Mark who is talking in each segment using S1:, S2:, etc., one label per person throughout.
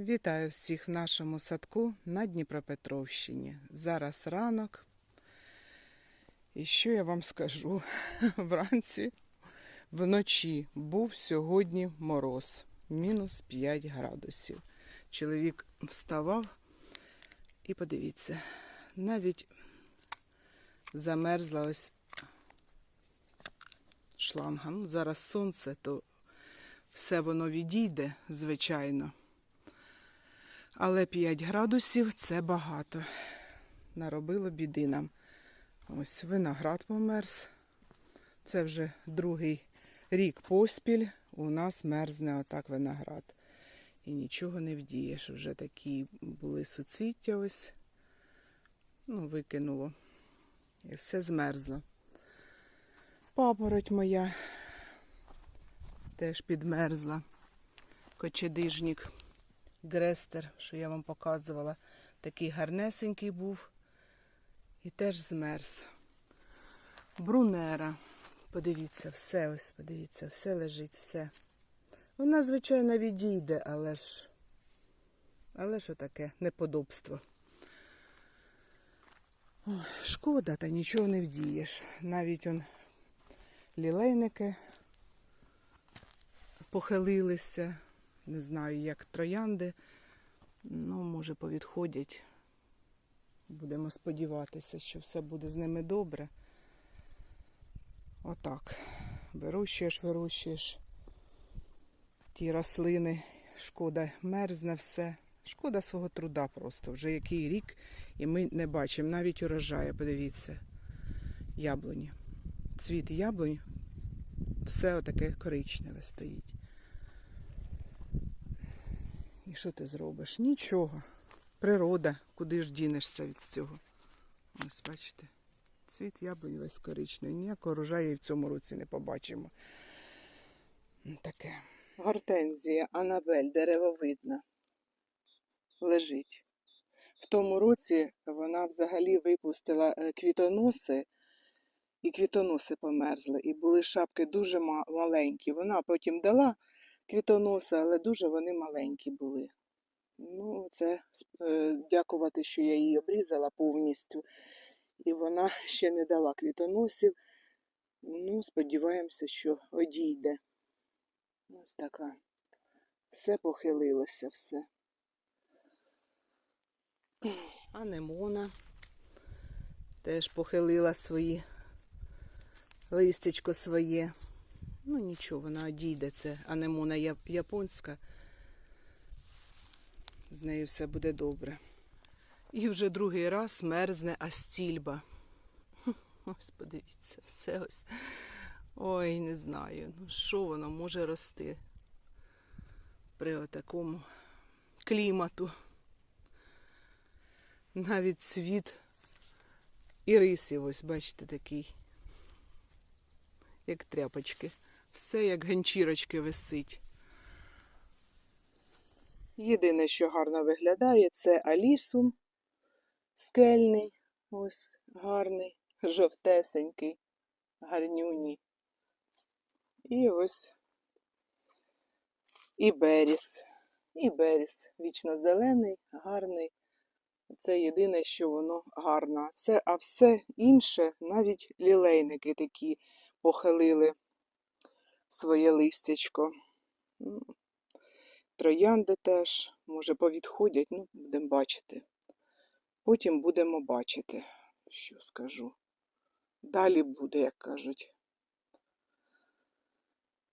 S1: Вітаю всіх в нашому садку на Дніпропетровщині. Зараз ранок. І що я вам скажу? Вранці, вночі був сьогодні мороз, мінус 5 градусів. Чоловік вставав і подивіться, навіть замерзла ось шланга. Ну, зараз сонце, то все воно відійде, звичайно. Але 5 градусів це багато. Наробило біди нам. Ось виноград померз. Це вже другий рік поспіль. У нас мерзне отак виноград. І нічого не вдієш. Вже такі були суцвіття ось. Ну, викинуло. І все змерзло. Папороть моя теж підмерзла. Кочедижник. Грестер, що я вам показувала, такий гарнесенький був і теж змерз. Брунера. Подивіться, все ось, подивіться, все лежить, все. Вона, звичайно, відійде, але ж, але ж таке неподобство. Ой, шкода, та нічого не вдієш. Навіть он лілейники похилилися. Не знаю, як троянди. Ну, може, повідходять. Будемо сподіватися, що все буде з ними добре. Отак. Вирощуєш, вирощуєш ті рослини. Шкода, мерзне все. Шкода свого труда просто. Вже який рік, і ми не бачимо. Навіть урожаю, подивіться, яблуні. Цвіт яблунь, все отаке коричневе стоїть. І що ти зробиш? Нічого. Природа, куди ж дінешся від цього. Ось бачите, цвіт яблунь весь коричневий. Ніякого рожаю в цьому році не побачимо. Таке. Гортензія, Анабель, деревовидна. Лежить. В тому році вона взагалі випустила е, квітоноси, і квітоноси померзли. І були шапки дуже маленькі. Вона потім дала квітоноси, але дуже вони маленькі були. Ну, це е, дякувати, що я її обрізала повністю. І вона ще не дала квітоносів. Ну, сподіваємося, що одійде. Ось така. Все похилилося, все. Анемона теж похилила свої листячко своє. Ну нічого, вона одійде. Це анемона японська. З нею все буде добре. І вже другий раз мерзне астільба. Ось подивіться, все ось. Ой, не знаю. Ну що воно може рости при такому клімату. Навіть світ ірисів, ось бачите, такий, як тряпочки. Все як ганчірочки висить. Єдине, що гарно виглядає, це алісум скельний, ось гарний, жовтесенький, гарнюній. І ось і беріс. І беріс вічно зелений, гарний. Це єдине, що воно гарно. Це, а все інше, навіть лілейники такі похилили своє листячко. Ну, Троянди теж, може, повідходять, ну, будемо бачити. Потім будемо бачити, що скажу. Далі буде, як кажуть.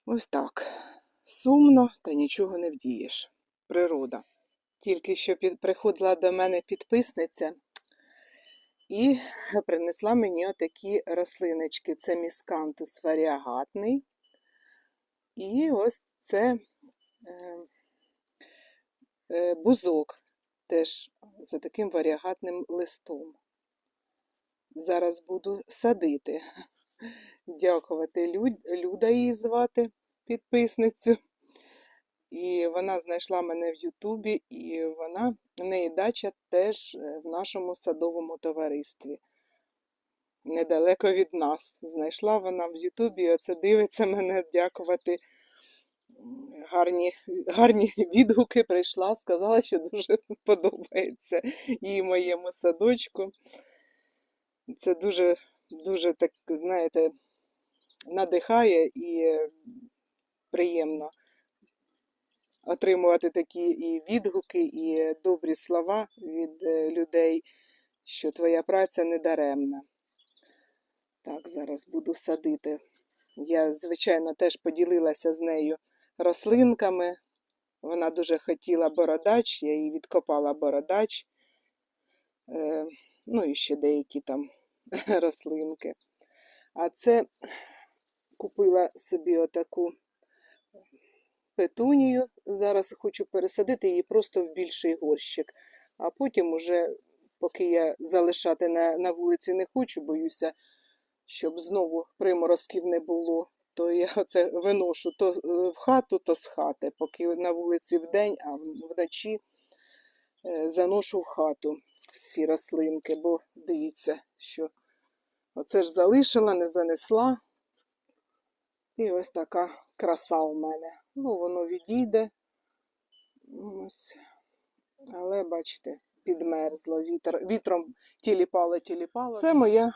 S1: Ось так. Сумно, та нічого не вдієш. Природа. Тільки що під... приходила до мене підписниця і принесла мені отакі рослиночки. Це міскантус варіагатний. І ось це е, е, бузок теж за таким варіагатним листом. Зараз буду садити. Дякувати Люд... Люда її звати, підписницю. І вона знайшла мене в Ютубі, і вона, в неї дача теж е, в нашому садовому товаристві. Недалеко від нас. Знайшла вона в Ютубі, оце дивиться мене дякувати гарні, гарні відгуки прийшла, сказала, що дуже подобається їй моєму садочку. Це дуже, дуже так, знаєте, надихає і приємно отримувати такі і відгуки, і добрі слова від е, людей, що твоя праця не даремна. Так, зараз буду садити. Я, звичайно, теж поділилася з нею рослинками. Вона дуже хотіла бородач, я їй відкопала бородач. Е, ну і ще деякі там рослинки. А це купила собі отаку петунію. Зараз хочу пересадити її просто в більший горщик. А потім, уже, поки я залишати на, на вулиці не хочу, боюся, щоб знову приморозків не було, то я це виношу то в хату, то з хати, поки на вулиці вдень, а вночі е, заношу в хату всі рослинки, бо дивіться, що оце ж залишила, не занесла. І ось така краса у мене. Ну, воно відійде. Ось. Але, бачите, підмерзло вітер. Вітром тіліпало, тіліпало. Це моя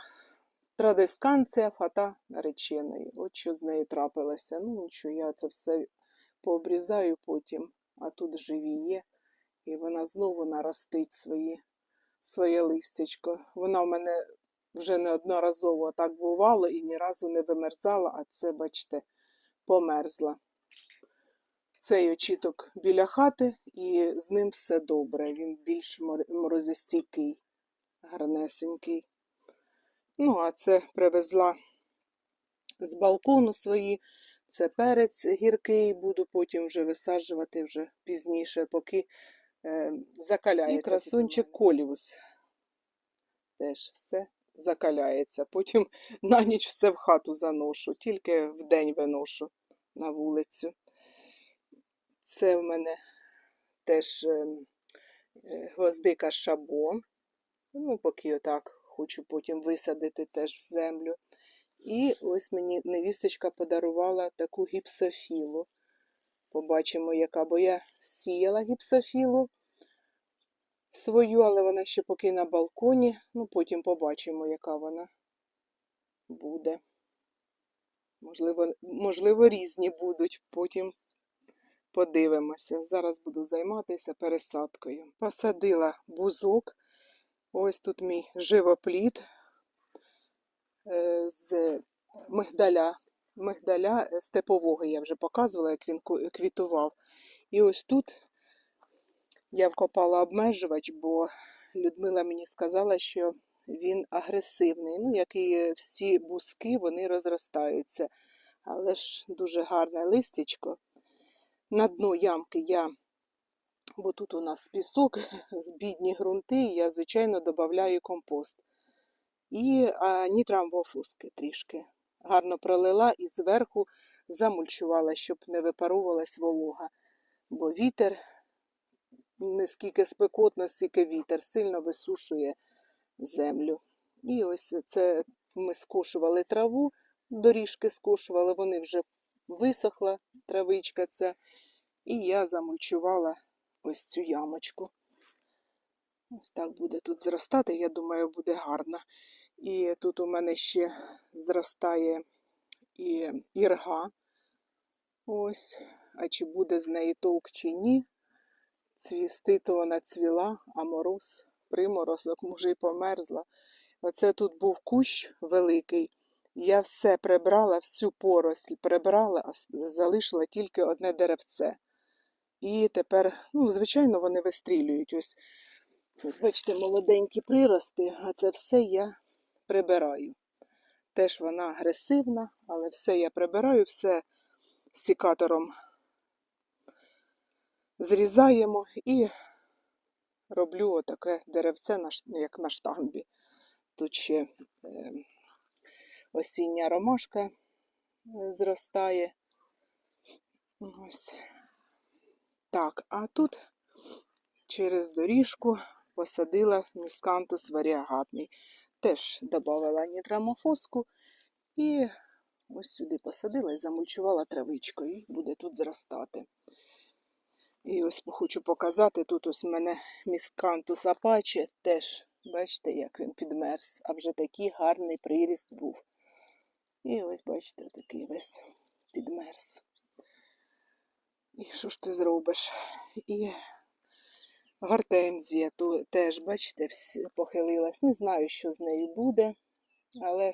S1: традисканція фата нареченої. От що з нею трапилося. Ну, нічого, я це все пообрізаю потім, а тут живі є. І вона знову наростить свої, своє листячко. Вона в мене вже неодноразово так бувало і ні разу не вимерзала, а це, бачите, померзла. Цей очіток біля хати, і з ним все добре. Він більш морозостійкий, гарнесенький. Ну, а це привезла з балкону свої. Це перець гіркий, буду потім вже висаджувати вже пізніше, поки е, закаляється. І красунчик колівус. Теж все закаляється. Потім на ніч все в хату заношу, тільки в день виношу на вулицю. Це в мене теж е, е, гвоздика шабо. Ну, поки отак хочу потім висадити теж в землю. І ось мені невісточка подарувала таку гіпсофілу. Побачимо, яка, бо я сіяла гіпсофілу свою, але вона ще поки на балконі. Ну, потім побачимо, яка вона буде. Можливо, можливо, різні будуть, потім подивимося. Зараз буду займатися пересадкою. Посадила бузок. Ось тут мій живоплід е, з мигдаля. Мигдаля степового я вже показувала, як він квітував. І ось тут я вкопала обмежувач, бо Людмила мені сказала, що він агресивний. Ну, як і всі бузки, вони розростаються. Але ж дуже гарне листячко. На дно ямки я, бо тут у нас пісок, бідні ґрунти, я, звичайно, додаю компост. І а, нітрамбофуски трішки. Гарно пролила і зверху замульчувала, щоб не випаровувалась волога. Бо вітер не скільки спекотно, скільки вітер, сильно висушує землю. І ось це ми скошували траву, доріжки скошували, вони вже висохла травичка ця. І я замульчувала ось цю ямочку. Ось так буде тут зростати, я думаю, буде гарно. І тут у мене ще зростає і ірга. Ось, а чи буде з неї толк чи ні, цвісти, то вона цвіла, а мороз, приморозок, може, й померзла. Оце тут був кущ великий. Я все прибрала, всю поросль прибрала, залишила тільки одне деревце. І тепер, ну, звичайно, вони вистрілюють. Ось, ось бачите, молоденькі прирости, а це все я прибираю. Теж вона агресивна, але все я прибираю, все з цікатором зрізаємо і роблю отаке деревце, як на штамбі. Тут ще е, осіння ромашка е, зростає. Ось. Так, а тут через доріжку посадила міскантус варіагатний. Теж додала нітрамофоску і Ось сюди посадила і замульчувала травичкою, і буде тут зростати. І ось хочу показати, тут ось в мене міскантус апаче, теж, бачите, як він підмерз, а вже такий гарний приріст був. І ось, бачите, такий весь підмерз. І що ж ти зробиш? І гортензія то теж, бачите, похилилась. Не знаю, що з нею буде, але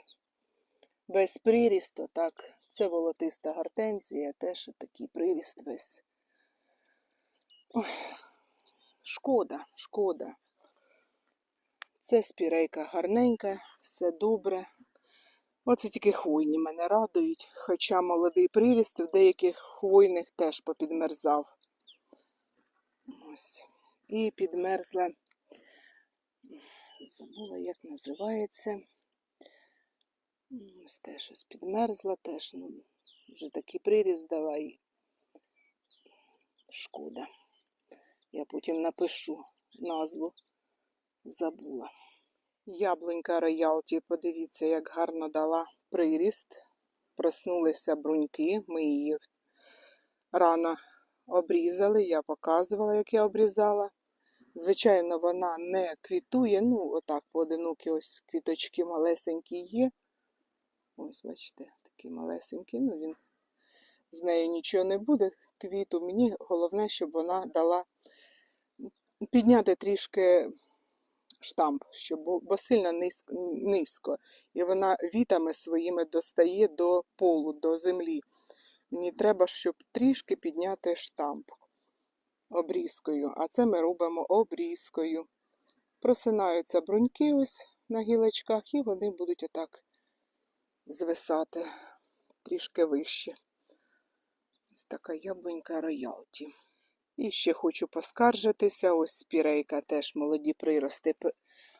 S1: весь приріст, то так, це волотиста гортензія, теж такий приріст весь. Ой, шкода, шкода. Це спірейка гарненька, все добре. Оце тільки хвойні мене радують, хоча молодий приріст в деяких хвойних теж попідмерзав. Ось. І підмерзла. Забула, як називається. Ось теж щось підмерзла, теж ну, вже такий приріст дала і шкода. Я потім напишу назву. Забула. Яблунька роялті, подивіться, як гарно дала приріст. Проснулися бруньки, ми її рано обрізали, я показувала, як я обрізала. Звичайно, вона не квітує, ну, отак, поодинокі ось квіточки малесенькі є. Ось, бачите, такі малесенькі. Ну, він з нею нічого не буде. Квіту. Мені головне, щоб вона дала підняти трішки штамп, щоб, бо, сильно низько. І вона вітами своїми достає до полу, до землі. Мені треба, щоб трішки підняти штамп обрізкою. А це ми робимо обрізкою. Просинаються бруньки ось на гілочках, і вони будуть отак звисати трішки вище. Ось така яблунька роялті. І ще хочу поскаржитися. Ось спірейка теж молоді прирости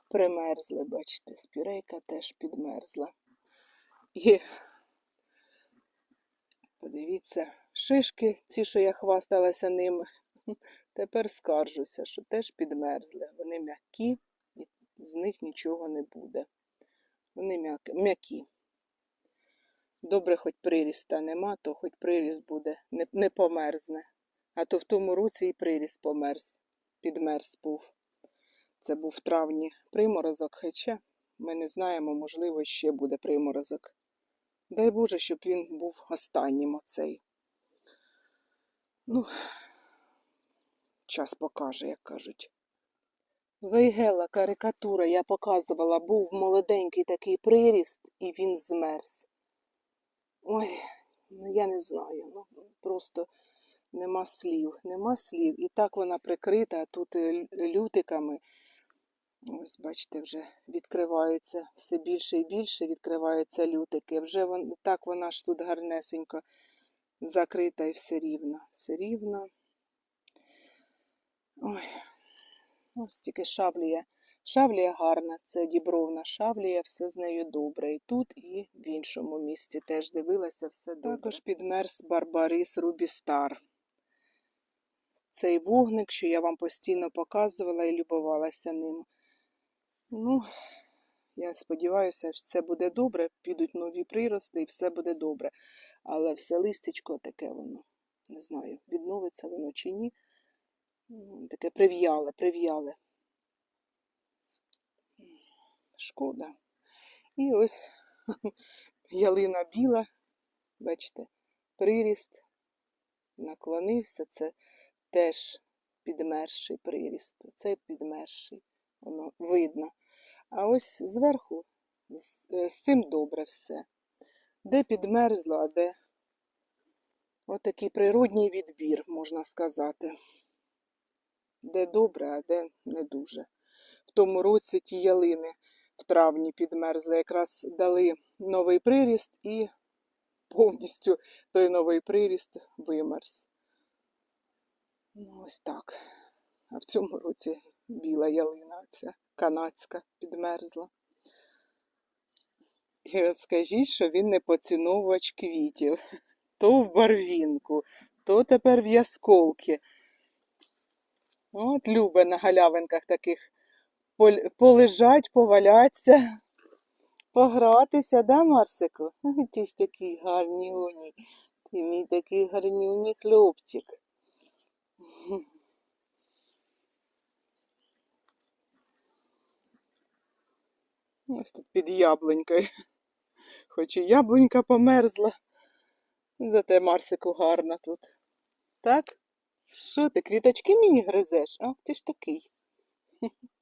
S1: примерзли. Бачите, спірейка теж підмерзла. І подивіться, шишки, ці, що я хвасталася ними, тепер скаржуся, що теж підмерзли. Вони м'які, і з них нічого не буде. Вони м'які-. Добре, хоч приріста нема, то хоч приріст буде, не, не померзне. А то в тому році і приріст померз, підмерз був. Це був в травні приморозок, хоча ми не знаємо, можливо, ще буде приморозок. Дай Боже, щоб він був останнім оцей. Ну, час покаже, як кажуть. Вейгела карикатура я показувала, був молоденький такий приріст, і він змерз. Ой, ну я не знаю, ну просто нема слів, нема слів. І так вона прикрита тут е, лютиками. Ось, бачите, вже відкриваються все більше і більше відкриваються лютики. Вже вон, так вона ж тут гарнесенько закрита і все рівно. Все рівно. Ой, ось тільки шавлія. Шавлія гарна, це дібровна шавлія, все з нею добре. І тут, і в іншому місці теж дивилася все добре. Також підмерз Барбарис Рубістар. Цей вогник, що я вам постійно показувала і любувалася ним. Ну, я сподіваюся, що це буде добре, підуть нові прирости і все буде добре. Але все листечко таке воно, не знаю, відновиться воно чи ні. Таке прив'яле, прив'яле. Шкода. І ось ялина біла, бачите, приріст наклонився, це теж підмерший приріст. Це підмерший, воно видно. А ось зверху з, е, з цим добре все. Де підмерзло, а де отакий природній відбір, можна сказати. Де добре, а де не дуже. В тому році ті ялини в травні підмерзли, якраз дали новий приріст і повністю той новий приріст вимерз. Ну, ось так. А в цьому році біла ялина, ця канадська підмерзла. І от скажіть, що він не поціновувач квітів. То в барвінку, то тепер в ясколки. От любить на галявинках таких полежать, поваляться, погратися, да, Марсику? Ти ж такий гарнюній. Ти мій такий гарнюній хлопчик. Ось тут під яблунькою. Хоч і яблунька померзла. Зате Марсику гарно тут. Так? Що ти, квіточки мені гризеш? Ах, ти ж такий.